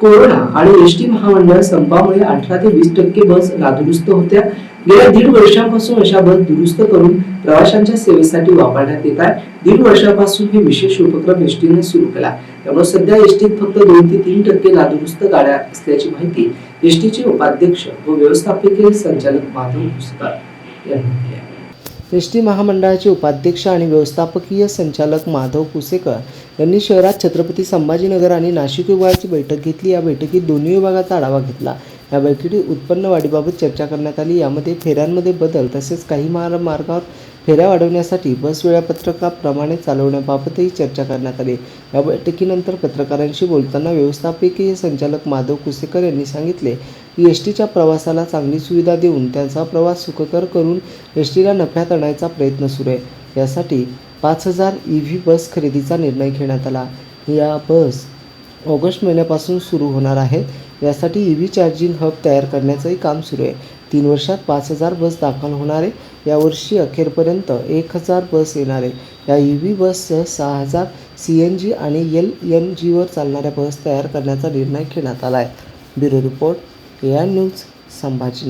Corona आणि S T महामंडळ संपामुळे अठरा ते वीस टक्के बस नादुरुस्त होत्या. गेल्या दीड वर्षांपासून अशा बस दुरुस्त करून प्रवाशांच्या सेवेसाठी वापरण्यात येत आहे. दीड वर्षापासून हे विशेष उपक्रम एस टीने सुरू केला. त्यामुळे सध्या एस टीत फक्त दोन ते तीन टक्के नादुरुस्त गाड्या असल्याची माहिती एस टीचे उपाध्यक्ष व व्यवस्थापकीय संचालक माधव भुसकर यांनी दिली आहे. एस टी महामंडळाचे उपाध्यक्ष आणि व्यवस्थापकीय संचालक माधव कुसेकर यांनी शहरात छत्रपती संभाजीनगर आणि नाशिक विभागाची बैठक घेतली. या बैठकीत दोन्ही विभागाचा आढावा घेतला. या बैठकीत उत्पन्न वाढीबाबत चर्चा करण्यात आली. यामध्ये फेऱ्यांमध्ये बदल तसेच काही महा मार्गावर फेऱ्या वाढवण्यासाठी बस वेळापत्रकाप्रमाणे चालवण्याबाबतही चर्चा करण्यात आली. या बैठकीनंतर पत्रकारांशी बोलताना व्यवस्थापकीय संचालक माधव कुसेकर यांनी सांगितले एस टीच्या प्रवासाला चांगली सुविधा देऊन त्यांचा प्रवास सुखकर करून एस टीला नफ्यात आणायचा प्रयत्न सुरू आहे. यासाठी पाच हजार ई व्ही बस खरेदीचा निर्णय घेण्यात आला. या बस ऑगस्ट महिन्यापासून सुरू होणार आहेत. यासाठी ई व्ही चार्जिंग हब तयार करण्याचंही काम सुरू आहे. तीन वर्षात पाच हजार बस दाखल होणार आहे. यावर्षी अखेरपर्यंत एक हजार बस येणार आहे. या ई व्ही बससह सहा हजार सी एन जी आणि एल एन जीवर चालणाऱ्या बस तयार करण्याचा निर्णय घेण्यात आला आहे. Bureau report. A news Sambhaji